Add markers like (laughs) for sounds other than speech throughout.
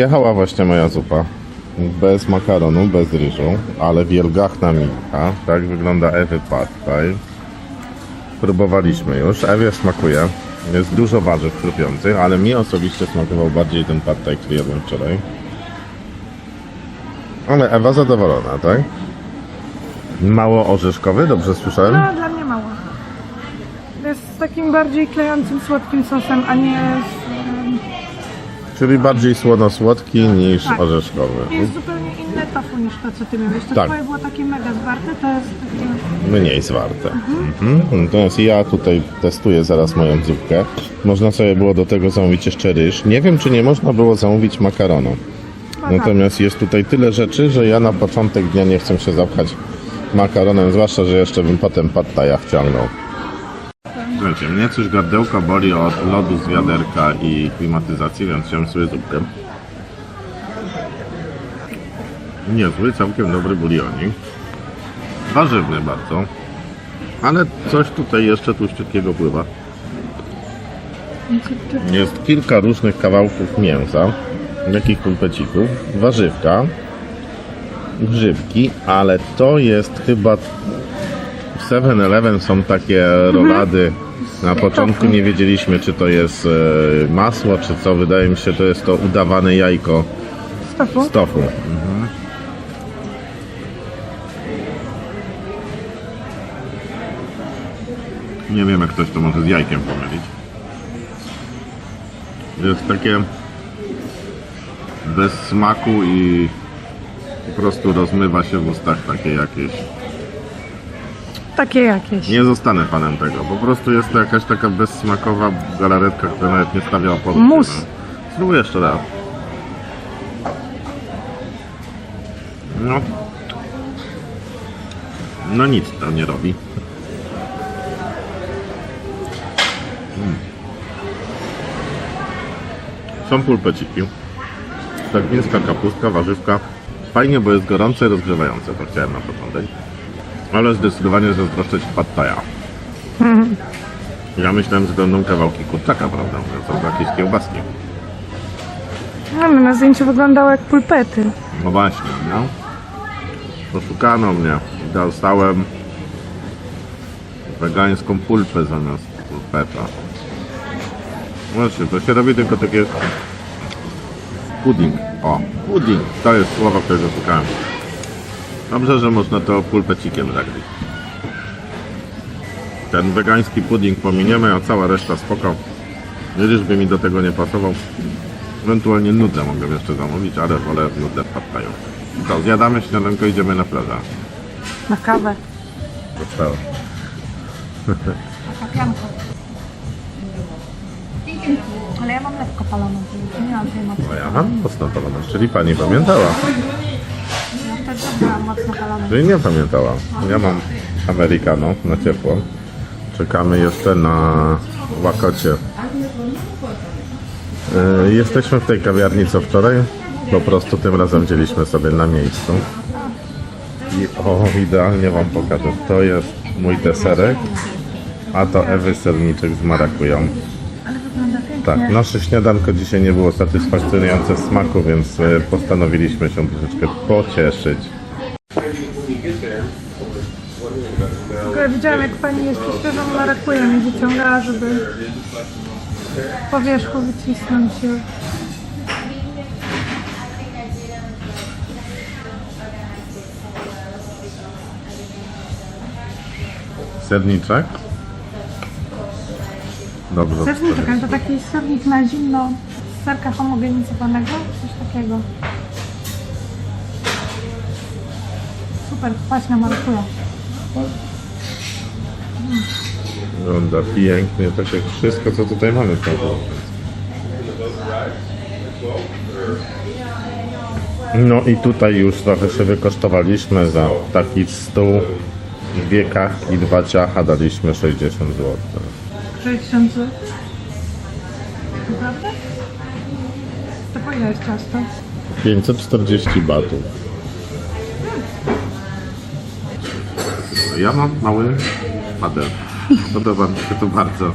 Wjechała właśnie moja zupa. Bez makaronu, bez ryżu, ale wielgachna milka. Tak wygląda Ewy Pad Thai. Próbowaliśmy już. Ewie smakuje. Jest dużo warzyw chrupiących, ale mi osobiście smakował bardziej ten pad thai, który jadłem wczoraj. Ale Ewa zadowolona, tak? Mało orzeszkowy, dobrze słyszałem? No, dla mnie mało. Jest z takim bardziej klejącym, słodkim sosem, a nie z... Czyli bardziej słono-słodki niż Tak. orzeszkowy. Jest zupełnie inne tofu niż to, co ty miałeś. To Tak. twoje było takie mega zwarte, to jest takie... Mniej zwarte. Mhm. Natomiast ja tutaj testuję zaraz moją zupkę. Można sobie było do tego zamówić jeszcze ryż. Nie wiem, czy nie można było zamówić makaronu. Chyba Natomiast jest tutaj tyle rzeczy, że ja na początek dnia nie chcę się zapchać makaronem, zwłaszcza, że jeszcze bym potem pattaja wciągnął. Słuchajcie, mnie coś gardełka boli od lodu z wiaderka i klimatyzacji, więc chciałem sobie zupkę. Niezły, całkiem dobry bulionik. Warzywny bardzo. Ale coś tutaj jeszcze tłuściutkiego pływa. Jest kilka różnych kawałków mięsa, takich pulpecików, warzywka, grzybki, ale to jest chyba w 7-Eleven są takie rolady. Na początku nie wiedzieliśmy, czy to jest e, masło, czy co. Wydaje mi się, to jest to udawane jajko Z tofu? z tofu. Mhm. Nie wiem, jak ktoś to może z jajkiem pomylić. Jest takie bez smaku i po prostu rozmywa się w ustach takie jakieś. Takie jakieś. Nie zostanę fanem tego. Po prostu jest to jakaś taka bezsmakowa galaretka, która nawet nie stawia oporu. Mus. Spróbuję jeszcze raz. No. No nic to nie robi. Mm. Są pulpeciki. Tak mięska kapustka, warzywka. Fajnie, bo jest gorące i rozgrzewające, to chciałem na początek. Ale zdecydowanie zazdroszczę ci pad thaia. Ja myślałem, że będą kawałki kurczaka, prawda? Mówiąc, albo jakieś kiełbaski. No, no, na zdjęciu wyglądało jak pulpety. No właśnie, no. Poszukano mnie. Dostałem wegańską pulpę zamiast pulpeta. Właśnie, to się robi tylko takie pudding. O, pudding. To jest słowo, którego szukałem. Dobrze, że można to pulpecikiem zagryźć. Ten wegański pudding pominiemy, a cała reszta spoko. Gdyż by mi do tego nie pasował. Ewentualnie nudę mogę jeszcze zamówić, ale wolę nudę pattają. To zjadamy śniadanko, idziemy na plażę. Na kawę. Zostało. Pakianko. Ale ja mam lekko paloną, nie mam tej mocno. No ja mam mocno palone, czyli pani pamiętała. Mocno. Czyli nie pamiętała. Ja mam americano na ciepło. Czekamy jeszcze na łakocie. Yy, jesteśmy w tej kawiarni co wczoraj. Po prostu tym razem wzięliśmy sobie na miejscu. I o, idealnie Wam pokażę. To jest mój deserek, a to Ewy serniczek z marakują. Tak, nasze śniadanko dzisiaj nie było satysfakcjonujące w smaku, więc e, postanowiliśmy się troszeczkę pocieszyć. Ogóle widziałam jak pani jeszcze świeżą marakuję mi wyciągała, żeby po wierzchu wycisnąć ją. Serniczek? Dobrze. Serniczek, ale to taki sernik na zimno z serka homogenizowanego, coś takiego. Super, kwaśna marakuja. Wygląda pięknie, tak jak wszystko co tutaj mamy Paweł. No i tutaj już trochę się wykosztowaliśmy za taki stół, dwie kawki, dwa ciacha daliśmy 60 zł. 60 zł. Naprawdę? To po ile jest ciasto? 540 batów. Ja mam mały padel. Podoba mi się to bardzo.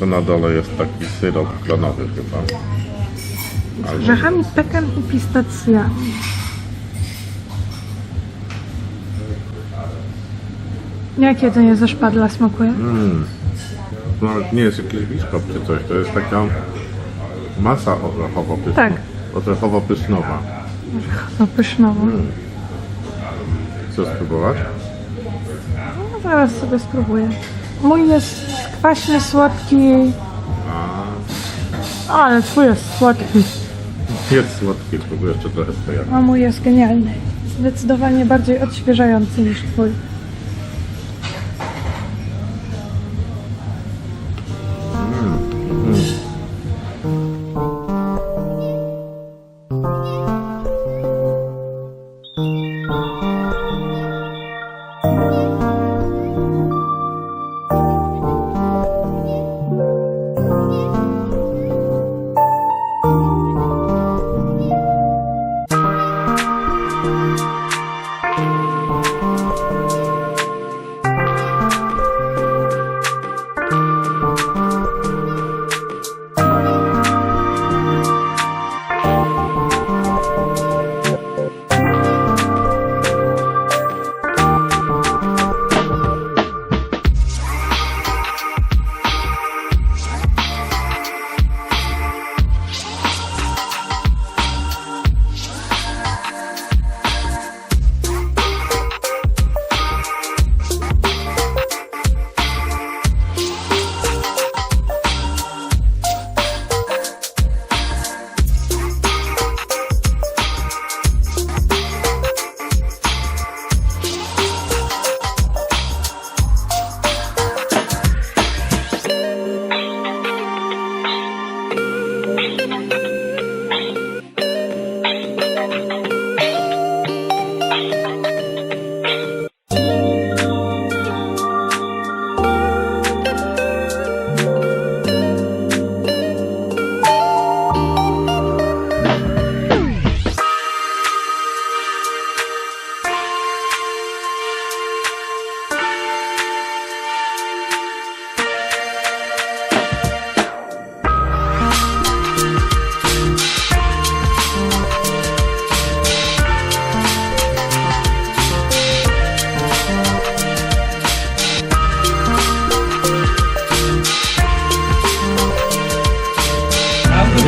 jeszcze na dole jest taki syrop klonowy chyba. Z Albo orzechami pekan i pistacjami. Jak jedzenie ze szpadla smakuje? no, nie jest jakiś biszkop czy coś, to jest taka masa orzechowo-pyszna. Tak. Orzechowo-pysznowa. No pysznowo. Chcesz spróbować? No, zaraz sobie spróbuję. Mój jest kwaśny, słodki. Ale twój jest słodki. Jest słodki, spróbuję jeszcze trochę swojego. A mój jest genialny. Zdecydowanie bardziej odświeżający niż twój.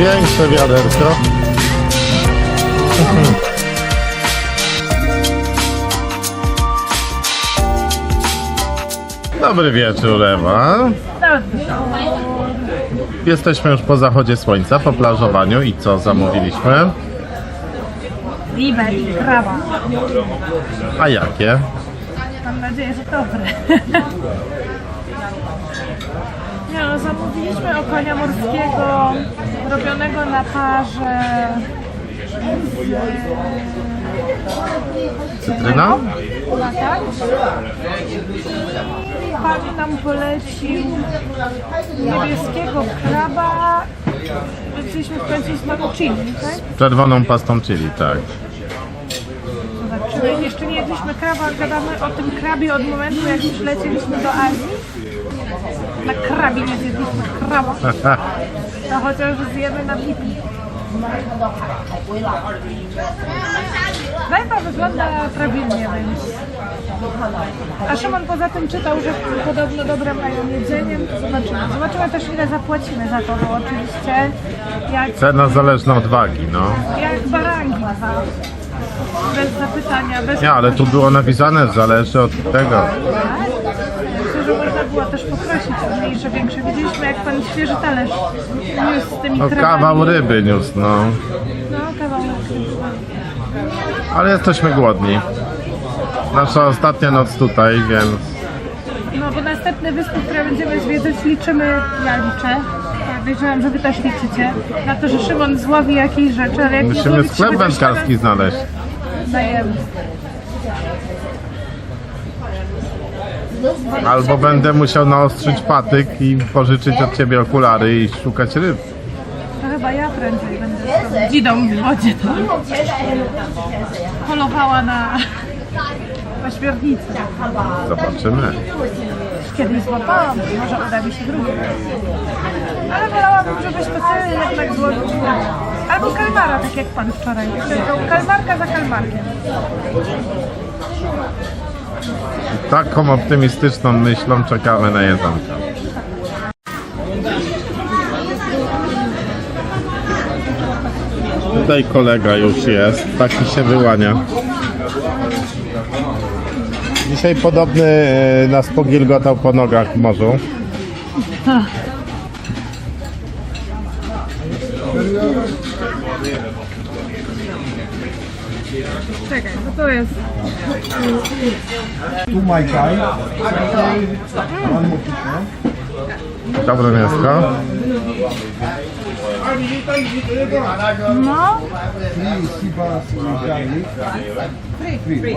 Większe wiaderko. Dobry wieczór, Ewa. Jesteśmy już po zachodzie słońca, po plażowaniu i co zamówiliśmy? Ribę i kraba. A jakie? Mam nadzieję, że dobre. No, zamówiliśmy okonia morskiego robionego na parze Cytryna? z tak? Pan nam polecił niebieskiego kraba. Chcieliśmy w końcu z panu chili, tak? Czerwoną pastą chili, tak. Zobaczymy. Jeszcze nie jedliśmy kraba, gadamy o tym krabie od momentu, jak już lecieliśmy do Azji. Na krabie nie zjedliśmy kraba. No chociaż zjemy na pipi. Knajpa wygląda prawidłnie, więc... A Szymon poza tym czytał, że podobno dobre mają jedzenie. Zobaczymy. Zobaczymy też ile zapłacimy za to, bo oczywiście jak, Cena zależna od wagi, no. jak barangi dwa. Bez zapytania, bez Nie, ale tu było napisane, zależy od tego. Myślę, było też poprosić o mniejsze, większe. Widzieliśmy jak pan świeży talerz niósł z tymi No, kawał ryby niósł, no. No, kawał ryby. Ale jesteśmy głodni. Nasza ostatnia noc tutaj, więc No, bo następne wyspy, które będziemy zwiedzać, liczymy, ja liczę. Tak, Wiedziałam, że wy też liczycie. Na to, że Szymon złowi jakieś rzeczy, ale jak nie musimy sklep wędkarski znaleźć. Dajemy. Albo będę musiał naostrzyć patyk i pożyczyć od ciebie okulary i szukać ryb. To chyba ja prędzej będę z tą dzidą w wodzie tam polowała na, śmiornicę. Zobaczymy. kiedyś złapałam, może uda mi się drugi raz. Ale wolałabym, żebyś to ty jednak złowił. Albo kalmara, tak jak pan wczoraj. Tylko kalmarka za kalmarkiem. Taką optymistyczną myślą czekamy na jedzonko. Tutaj kolega już jest, taki się wyłania. Dzisiaj podobny e, nas pogilgotał po nogach w morzu. Czekaj, bo to jest... Tu. One more fish, Dobre mięsko. No, Three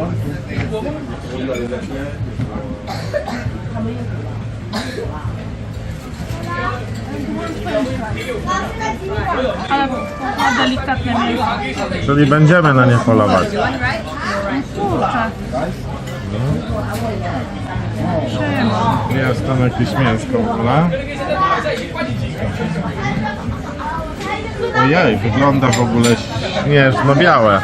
ale ma delikatne mięso. Czyli będziemy na nie polować. Kurczę. Jest tam jakieś mięsko w ogóle. Ojej, wygląda w ogóle śnieżno-białe.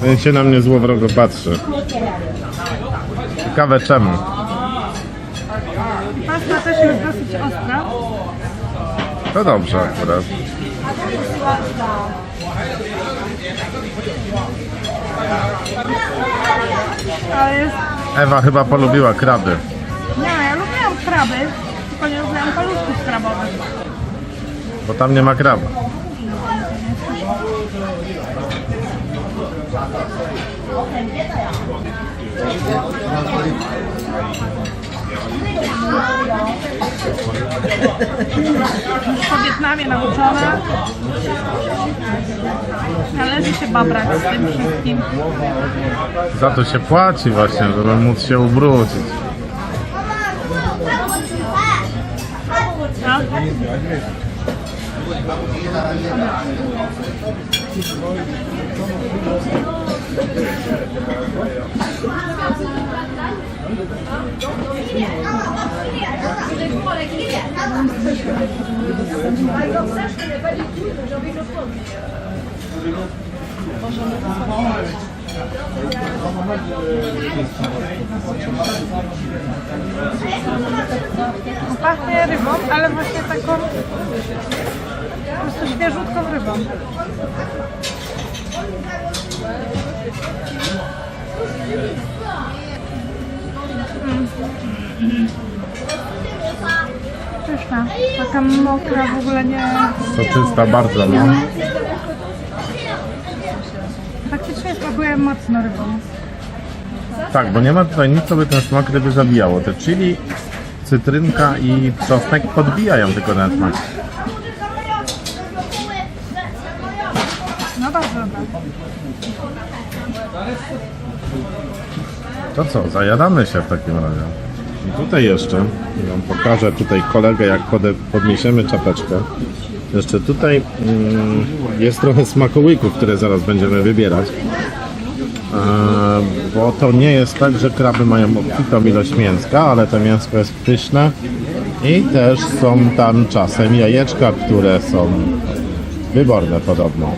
Ten się na mnie złowrogo patrzy. Ciekawe czemu. Pasta też jest dosyć ostra. To dobrze akurat. Ale jest... Ewa chyba polubiła kraby. Nie, ja lubiłam kraby, tylko nie lubiłam paluszków krabowych. Bo tam nie ma krab. Po Wietnamie nauczona. Należy się babrać z tym wszystkim. Za to się płaci właśnie, żeby móc się ubrudzić. No. Pachnie rybą, ale właśnie taką po prostu świeżutką rybą. Mm. Pyszna, taka mokra w ogóle nie... Soczysta bardzo, no. Faktycznie smakuje mocno rybą. Tak, bo nie ma tutaj nic, co by ten smak ryby zabijało. Te chili, cytrynka i czosnek podbijają tylko ten smak. No bardzo dobra. To co, zajadamy się w takim razie. I tutaj jeszcze, wam pokażę tutaj kolegę, jak podniesiemy czapeczkę. Jeszcze tutaj mm, jest trochę smakołyków, które zaraz będziemy wybierać. E, bo to nie jest tak, że kraby mają obfitą ilość mięska, ale to mięsko jest pyszne i też są tam czasem jajeczka, które są wyborne podobno.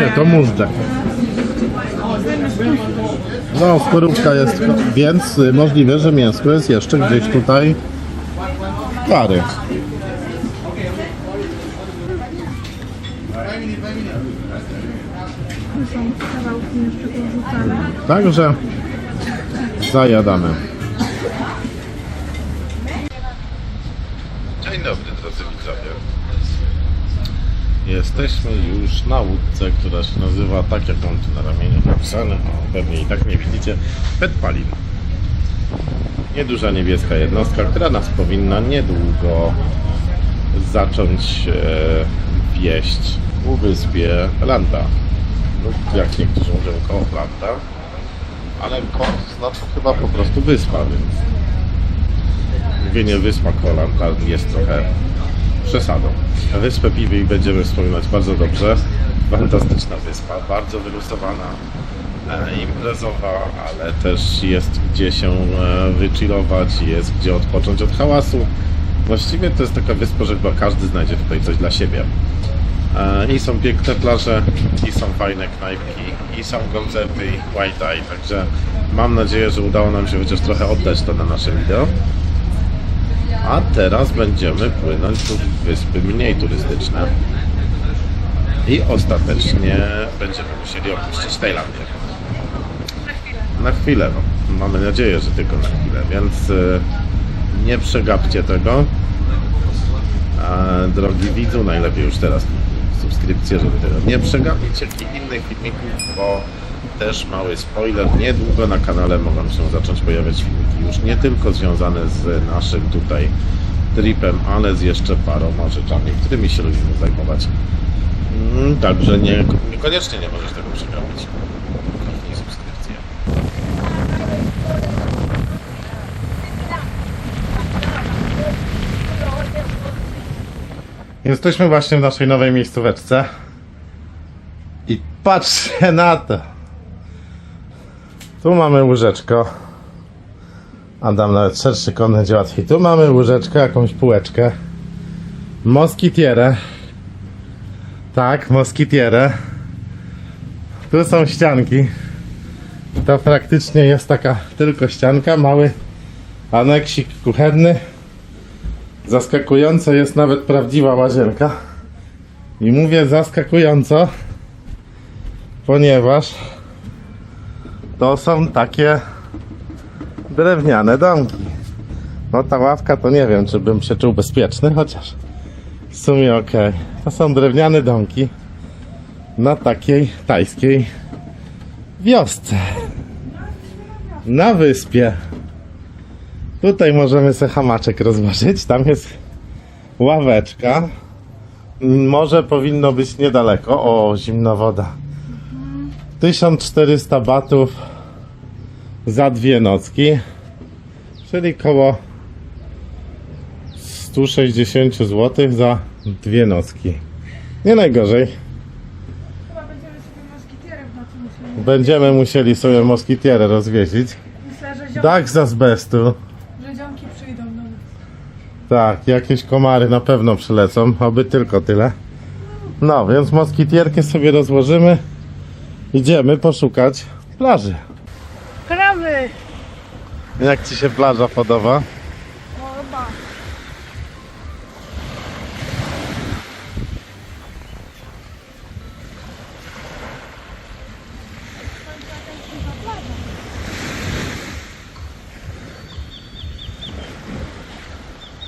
Nie to móżdżek. No, skorupka jest, więc y, możliwe, że mięsko jest jeszcze gdzieś tutaj kary. Także zajadamy. Jesteśmy już na łódce, która się nazywa tak jak mam tu na ramieniu napisane, o, pewnie i tak nie widzicie, Petpalin. Nieduża niebieska jednostka, która nas powinna niedługo zacząć e, wieść u wyspie Landa. Lub jak niektórzy mówią koło Landa. Ale kont znaczy chyba po prostu wyspa, więc mówienie wyspa Kolanta jest trochę przesadą. Wyspę Piwi będziemy wspominać bardzo dobrze. Fantastyczna wyspa, bardzo wylusowana, e, imprezowa, ale też jest gdzie się e, wychillować, jest gdzie odpocząć od hałasu. Właściwie to jest taka wyspa, że chyba każdy znajdzie tutaj coś dla siebie. E, I są piękne plaże, i są fajne knajpki, i są koncerty, i white eye, także mam nadzieję, że udało nam się chociaż trochę oddać to na nasze wideo. A teraz będziemy płynąć w wyspy mniej turystyczne. I ostatecznie będziemy musieli opuścić Tajlandię. Na chwilę, no. Mamy nadzieję, że tylko na chwilę, więc y, nie przegapcie tego. A, drogi widzu, najlepiej już teraz subskrypcję, żeby tego nie przegapić i innych filmików, bo też mały spoiler, niedługo na kanale mogą się zacząć pojawiać filmiki już nie tylko związane z naszym tutaj tripem, ale z jeszcze paroma rzeczami, którymi się lubimy zajmować. Mm, Także nie, niekoniecznie nie możesz tego przegapić. Kliknij. Jesteśmy właśnie w naszej nowej miejscóweczce. I patrzcie na to. Tu mamy łóżeczko. Adam nawet szerszy kąt będzie łatwiej. Tu mamy łóżeczko, jakąś półeczkę. Moskitierę. Tak, moskitierę. Tu są ścianki. To praktycznie jest taka tylko ścianka, mały aneksik kuchenny. Zaskakująco jest nawet prawdziwa łazienka. I mówię zaskakująco, ponieważ to są takie drewniane domki. No ta ławka to nie wiem, czy bym się czuł bezpieczny, chociaż w sumie okej. To są drewniane domki na takiej tajskiej wiosce. Na wyspie. Tutaj możemy sobie hamaczek rozłożyć. Tam jest ławeczka. Morze powinno być niedaleko. O, zimna woda. 1400 batów za dwie nocki. Czyli koło 160 zł za dwie nocki. Nie najgorzej. Chyba będziemy sobie moskitierem w nocy musieli. Będziemy musieli sobie moskitierę rozwiezić. Myślę, że, ziom... Dach z azbestu. że ziomki przyjdą do nas. Tak, jakieś komary na pewno przylecą, oby tylko tyle. No, więc moskitierkę sobie rozłożymy. Idziemy poszukać plaży. Jak Ci się plaża podoba? Morba.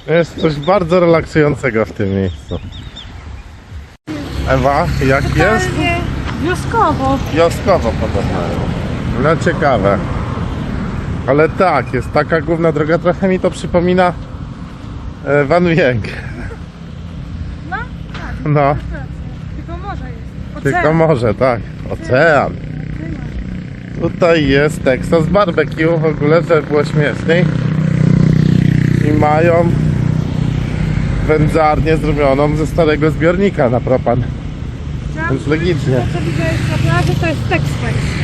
Jest coś bardzo relaksującego w tym miejscu. Ewa, jak jest? Totalnie wioskowo. Wioskowo podobno. No ciekawe. Ale tak, jest taka główna droga, trochę mi to przypomina e, Van Wienk. No, tak, No, rację. Tylko morze jest. Ocean. tylko morze, tak. Ocean. Tutaj jest Texas Barbecue, w ogóle, żeby było śmieszniej. I mają wędzarnię zrobioną ze starego zbiornika na propan. Więc powiedzieć, że To, co widziałeś na plaży, to jest Tex-Mex.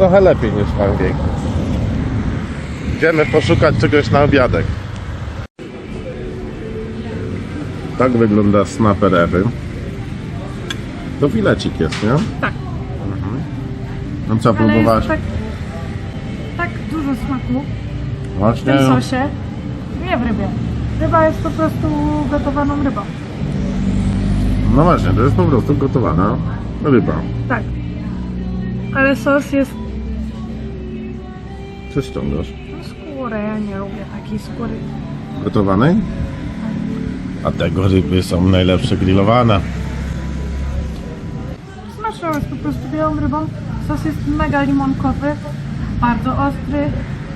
Trochę lepiej niż Van Wienk. Idziemy poszukać czegoś na obiadek. Tak wygląda snapper Ewy. To filecik jest, nie? Tak. No co, Ale próbowałaś? jest tak, tak dużo smaku w Właśnie. tym sosie. Nie w rybie. Ryba jest po prostu gotowaną rybą. No właśnie, to jest po prostu gotowana ryba. Tak. Ale sos jest Co ściągasz? no, skórę. Ja nie lubię takiej skóry. Gotowanej? A tego ryby są najlepsze grillowane. Smaczną jest po prostu białą rybą. Sos jest mega limonkowy, bardzo ostry.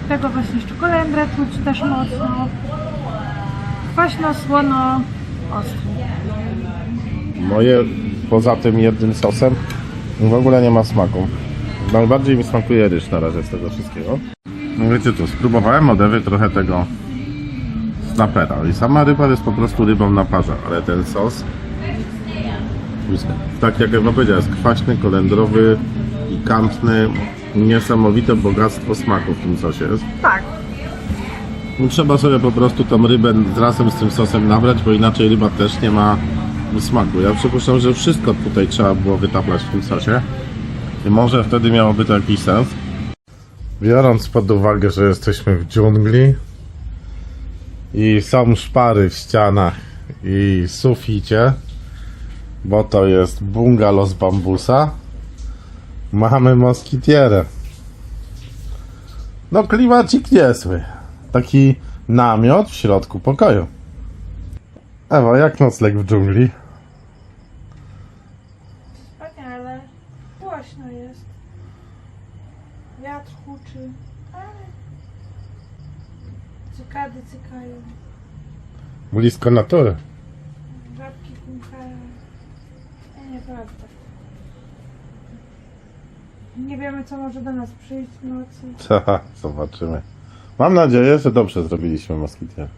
Tego właśnie z czekolendrę czuć też mocno. Kwaśno, słono, ostry. Moje poza tym jednym sosem w ogóle nie ma smaku. Najbardziej mi smakuje ryż na razie z tego wszystkiego. No wiecie co, spróbowałem od Ewy trochę tego snapera. I sama ryba jest po prostu rybą na parze, ale ten sos tak jak Ewa powiedziała, jest kwaśny, kolendrowy, pikantny, niesamowite bogactwo smaku w tym sosie jest. Tak. No, trzeba sobie po prostu tą rybę razem z tym sosem nabrać, bo inaczej ryba też nie ma smaku. Ja przypuszczam, że wszystko tutaj trzeba było wytaplać w tym sosie. I może wtedy miałoby to jakiś sens. Biorąc pod uwagę, że jesteśmy w dżungli i są szpary w ścianach i suficie, bo to jest bungalow z bambusa, mamy moskitierę. No klimacik niezły. Taki namiot w środku pokoju. Ewa, jak nocleg w dżungli? Cykają, Blisko natury. żabki kumkają. Nie, nieprawda. Nie wiemy, co może do nas przyjść w nocy. Haha, (laughs) zobaczymy. Mam nadzieję, że dobrze zrobiliśmy moskitier.